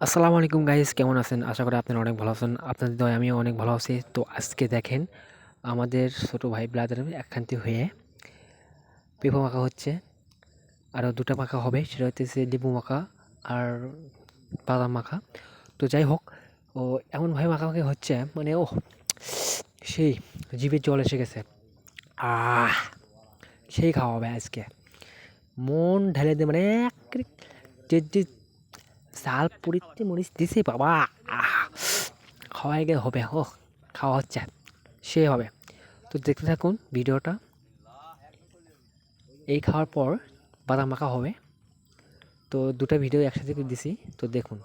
আসসালামু আলাইকুম গাইস, কেমন আছেন? আশা করি আপনারা অনেক ভালো আছেন। আপনাদের দয় আমিও অনেক ভালো আছি। তো আজকে দেখেন, আমাদের ছোট ভাই ব্রাদার একখান্তি হয়ে পেঁপো মাখা হচ্ছে। আরও দুটো মাখা হবে, সেটা হচ্ছে লেবু মাখা আর বাদাম মাখা। তো যাই হোক, ও এমনভাবে মাখামাখি হচ্ছে মানে ও সেই জিভে জল এসে গেছে। আহ, সেই খাওয়া হবে আজকে। মন ঢেলে দিয়ে মানে যে ঝাল পুরিতে মরিচ দিছে বাবা। খাওয়াই গে হবে, ও খাওয়া হচ্ছে, সে হবে। তো দেখতে থাকুন ভিডিওটা। এই খাওয়ার পর বাদাম মাখা হবে। তো দুটো ভিডিও একসাথে দিছি, তো দেখুন।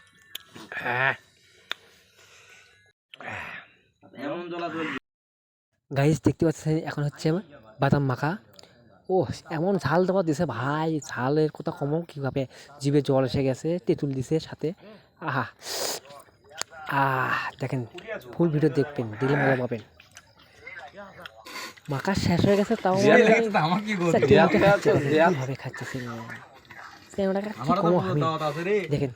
এমন গাইস দেখতে পাচ্ছেন এখন হচ্ছে বাদাম মাখা। ও এমন ঝাল দেওয়া দিছে ভাই ঝালের কথা কমও কীভাবে জিভে জল এসে গেছে তেঁতুল দিছে সাথে। আহা আহ দেখেন ফুল ভিডিও দেখবেন দিলে মজা পাবেন। মাখা শেষ হয়ে গেছে তাও জিয়া খাচ্ছে, কমো দেখেন।